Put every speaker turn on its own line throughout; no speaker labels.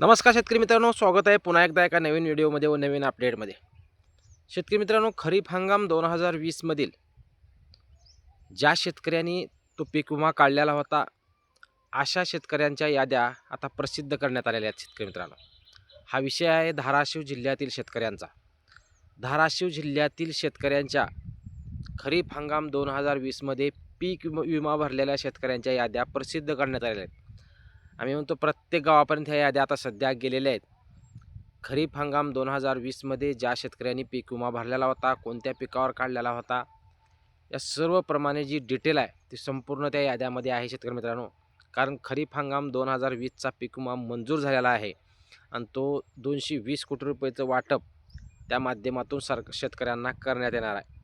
नमस्कार शेतकरी मित्रांनो स्वागत आहे पुन्हा एकदा एका नवीन व्हिडिओमध्ये व नवीन अपडेटमध्ये शेतकरी मित्रांनो खरीप हंगाम दोन हजार वीसमधील ज्या शेतकऱ्यांनी तो पीक विमा काढलेला होता अशा शेतकऱ्यांच्या याद्या आता प्रसिद्ध करण्यात आलेल्या आहेत शेतकरी मित्रांनो. हा विषय आहे धाराशिव जिल्ह्यातील शेतकऱ्यांचा. धाराशिव जिल्ह्यातील शेतकऱ्यांच्या खरीप हंगाम दोन हजार वीसमध्ये पीक विमा विमा भरलेल्या शेतकऱ्यांच्या याद्या प्रसिद्ध करण्यात आलेल्या आहेत. आम्ही म्हणतो प्रत्येक गावापर्यंत ह्या याद्या आता सध्या गेलेल्या आहेत. खरीप हंगाम दोन हजार वीसमध्ये ज्या शेतकऱ्यांनी पीक विमा भरलेला होता कोणत्या पिकावर काढलेला होता या सर्वप्रमाणे जी डिटेल आहे ती संपूर्ण त्या याद्यामध्ये आहे शेतकरी मित्रांनो. कारण खरीप हंगाम दोन हजार वीसचा पीक विमा मंजूर झालेला आहे आणि तो दोनशे वीस कोटी रुपयेचं वाटप त्या माध्यमातून सर शेतकऱ्यांना करण्यात येणार आहे.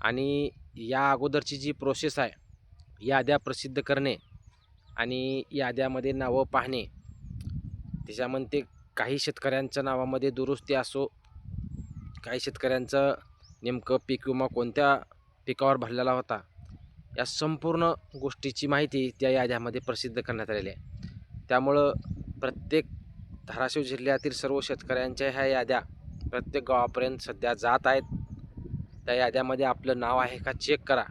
आणि या अगोदरची जी प्रोसेस आहे याद्या प्रसिद्ध करणे आणि याद्यामध्ये नावं पाहणे. त्याच्यामध्ये काही शेतकऱ्यांच्या नावामध्ये दुरुस्ती असो काही शेतकऱ्यांचं नेमकं पीक विमा कोणत्या पिकावर भरलेला होता या संपूर्ण गोष्टीची माहिती त्या याद्यामध्ये प्रसिद्ध करण्यात आलेली आहे. त्यामुळं प्रत्येक धाराशिव जिल्ह्यातील सर्व शेतकऱ्यांच्या ह्या याद्या प्रत्येक गावापर्यंत सध्या जात आहेत. त्या याद्यामध्ये आपलं नाव आहे का चेक करा.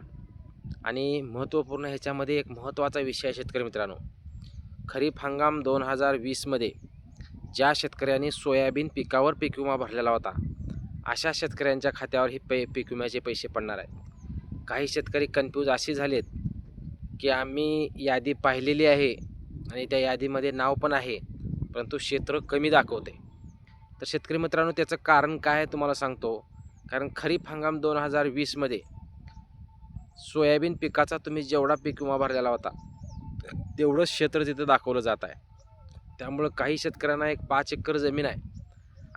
आणि महत्त्वपूर्ण ह्याच्यामध्ये एक महत्त्वाचा विषय आहे शेतकरी मित्रांनो. खरीप हंगाम दोन हजार वीसमध्ये ज्या शेतकऱ्यांनी सोयाबीन पिकावर पीक विमा भरलेला होता अशा शेतकऱ्यांच्या खात्यावर हे पै पीक विम्याचे पैसे पडणार आहेत. काही शेतकरी कन्फ्यूज असे झालेत की आम्ही यादी पाहिलेली आहे आणि त्या यादीमध्ये नाव पण आहे परंतु क्षेत्र कमी दाखवते. तर शेतकरी मित्रांनो त्याचं कारण काय आहे तुम्हाला सांगतो. कारण खरीप हंगाम दोन हजार वीसमध्ये सोयाबीन पिकाचा तुम्ही जेवढा पीक विमा भरलेला होता तेवढंच क्षेत्र तिथं दाखवलं जात आहे. त्यामुळं काही शेतकऱ्यांना एक पाच एकर जमीन आहे.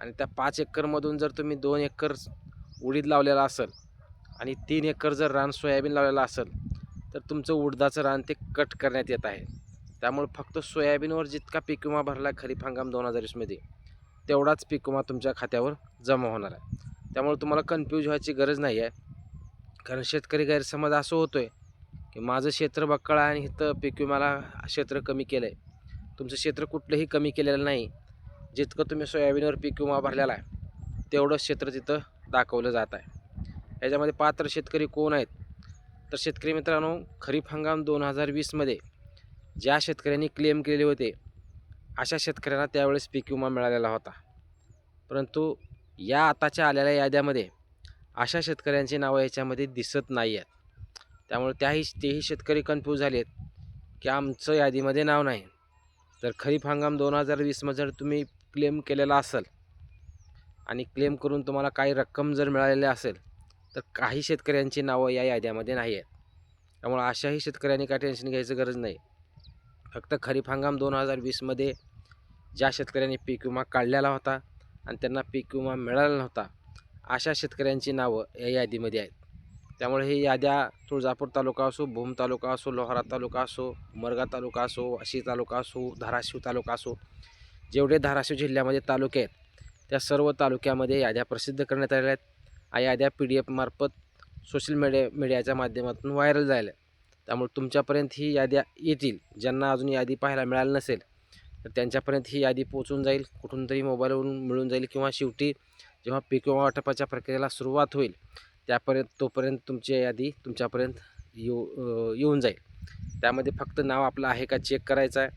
आणि त्या पाच एकरमधून जर तुम्ही दोन एकर उडीद लावलेला असेल आणि तीन एकर जर रान सोयाबीन लावलेलं असेल तर तुमचं उडदाचं रान ते कट करण्यात येत आहे. त्यामुळे फक्त सोयाबीनवर जितका पीक विमा भरला खरीप हंगाम दोन हजार वीसमध्ये तेवढाच पीक विमा तुमच्या खात्यावर जमा होणार आहे. त्यामुळे तुम्हाला कन्फ्यूज व्हायची गरज नाही आहे कारण शेतकरी गैरसमज असं होतो आहे की माझं क्षेत्र बक्कळ आहे आणि इथं पीक विम्याला क्षेत्र कमी केलं आहे तुमचं क्षेत्र कुठलंही कमी केलेलं नाही. जितकं तुम्ही सोयाबीनवर पीक विमा भरलेला आहे तेवढं क्षेत्र तिथं दाखवलं जात आहे. याच्यामध्ये पात्र शेतकरी कोण आहेत? तर शेतकरी मित्रांनो खरीप हंगाम दोन हजार वीसमध्ये ज्या शेतकऱ्यांनी क्लेम केले होते अशा शेतकऱ्यांना त्यावेळेस पीक विमा मिळालेला होता. परंतु या आताच्या आलेल्या याद्यामध्ये अशा शेतकऱ्यांची नावं याच्यामध्ये दिसत नाही आहेत त्यामुळे त्याही तेही शेतकरी कन्फ्यूज झाले आहेत की आमचं यादीमध्ये नाव नाही. तर खरीप हंगाम दोन हजार वीसमध्ये जर तुम्ही क्लेम केलेला असेल आणि क्लेम करून तुम्हाला काही रक्कम जर मिळालेली असेल तर काही शेतकऱ्यांची नावं या याद्यामध्ये नाही आहेत त्यामुळे अशाही शेतकऱ्यांनी काय टेन्शन घ्यायचं गरज नाही. फक्त खरीप हंगाम दोन हजार वीसमध्ये ज्या शेतकऱ्यांनी पीक विमा काढलेला होता आणि त्यांना पीक विमा मिळाला नव्हता अशा शेतकऱ्यांची नावं या यादीमध्ये आहेत. त्यामुळे ही याद्या तुळजापूर तालुका असो भूम तालुका असो लोहारा तालुका असो मरगा तालुका असो वाशी तालुका असो धाराशिव तालुका असो जेवढे धाराशिव जिल्ह्यामध्ये तालुके आहेत त्या सर्व तालुक्यामध्ये याद्या प्रसिद्ध करण्यात आलेल्या आहेत. या याद्या पी डी एफमार्फत सोशल मीडिया मीडियाच्या माध्यमातून व्हायरल झाल्या त्यामुळे तुमच्यापर्यंत ही याद्या येतील. ज्यांना अजून यादी पाहायला मिळाली नसेल तर त्यांच्यापर्यंत ही यादी पोचून जाईल कुठून तरी मोबाईलवरून मिळून जाईल किंवा शेवटी जेव्हा पीक विमा वाटपाच्या प्रक्रियेला सुरुवात होईल त्यापर्यंत तोपर्यंत तुमची यादी तुमच्यापर्यंत येऊ येऊन जाईल. त्यामध्ये फक्त नाव आपलं आहे का चेक करायचं आहे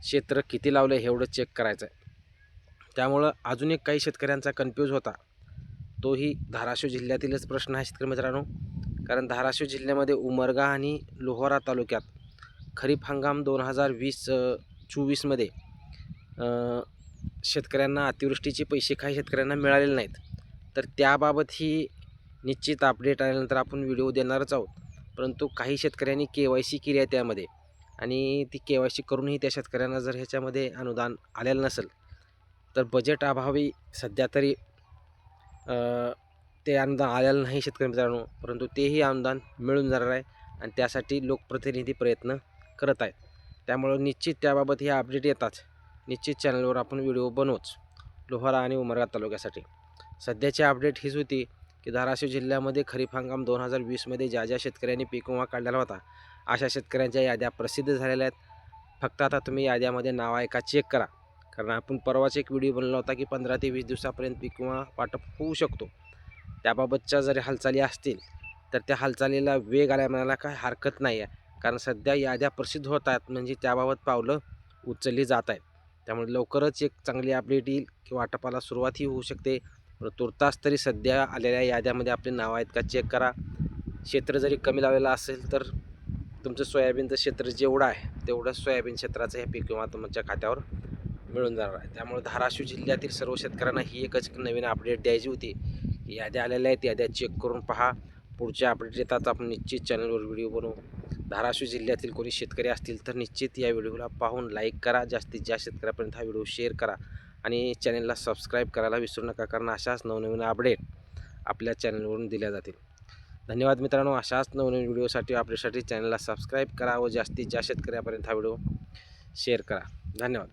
क्षेत्र किती लावलं आहे एवढं चेक करायचं आहे. त्यामुळं अजून एक काही शेतकऱ्यांचा कन्फ्यूज होता. तोही धाराशिव जिल्ह्यातीलच प्रश्न आहे शेतकरी मित्रांनो. कारण धाराशिव जिल्ह्यामध्ये उमरगा आणि लोहारा तालुक्यात खरीप हंगाम दोन हजार वीस चोवीसमध्ये शेतकऱ्यांना अतिवृष्टीचे पैसे काही शेतकऱ्यांना मिळालेले नाहीत. तर त्याबाबत ही निश्चित अपडेट आल्यानंतर आपण व्हिडिओ देणारच आहोत. परंतु काही शेतकऱ्यांनी के वाय सी केली आहे त्यामध्ये. आणि ती के वाय सी करूनही त्या शेतकऱ्यांना जर ह्याच्यामध्ये अनुदान आलेलं नसेल तर बजेट अभावी सध्या तरी ते अनुदान आलेलं नाही शेतकरी मित्रांनो. परंतु तेही अनुदान मिळून जाणार आहे आणि त्यासाठी लोकप्रतिनिधी प्रयत्न करत आहेत. त्यामुळं निश्चित त्याबाबत हे अपडेट येतात निश्चित चॅनलवर आपण व्हिडिओ बनवूच लोहारा आणि उमरगा तालुक्यासाठी. सध्याची अपडेट हीच होती की धाराशिव जिल्ह्यामध्ये खरीप हंगाम दोन हजार वीसमध्ये ज्या ज्या शेतकऱ्यांनी पीक विमा काढलेला होता अशा शेतकऱ्यांच्या याद्या प्रसिद्ध झालेल्या आहेत. फक्त आता तुम्ही याद्यामध्ये नाव आहे का चेक करा. कारण आपण परवाच एक व्हिडिओ बनला होता की पंधरा ते वीस दिवसापर्यंत पीक विमा वाटप होऊ शकतो. त्याबाबतच्या जरी हालचाली असतील तर त्या हालचालीला वेग आल्या म्हणायला काही हरकत नाही आहे कारण सध्या याद्या प्रसिद्ध होत आहेत म्हणजे त्याबाबत पावलं उचलली जात आहेत. त्यामुळे लवकरच एक चांगली अपडेट येईल की वाटपाला सुरुवातही होऊ शकते. तुर्तास तरी सध्या आलेल्या याद्यामध्ये आपले नाव आहेत का चेक करा. क्षेत्र जरी कमी लावलेलं असेल तर तुमचं सोयाबीनचं क्षेत्र जेवढं आहे तेवढं सोयाबीन क्षेत्राचं हे पीक विमा तुमच्या खात्यावर मिळून जाणार आहे. त्यामुळे धाराशिव जिल्ह्यातील सर्व शेतकऱ्यांना ही एकच नवीन अपडेट द्यायची होती. याद्या आलेल्या आहेत याद्या चेक करून पहा. पुढच्या अपडेट येतात आपण निश्चित चॅनलवर व्हिडिओ बनवू. धाराशिव जिल्ह्यातील कोणी शेतकरी असतील तर निश्चित या व्हिडिओला पाहून लाईक करा. जास्तीत जास्त शेतकऱ्यापर्यंत हा व्हिडिओ शेअर करा. आणि चॅनलला सबस्क्राईब करायला विसरू नका कारण अशाच नवनवीन अपडेट आपल्या चॅनलवरून दिल्या जातील. धन्यवाद मित्रांनो. अशाच नवनवीन व्हिडिओसाठी अपडेटसाठी चॅनलला सबस्क्राईब करा व जास्तीत जास्त शेतकऱ्यापर्यंत हा व्हिडिओ शेअर करा. धन्यवाद.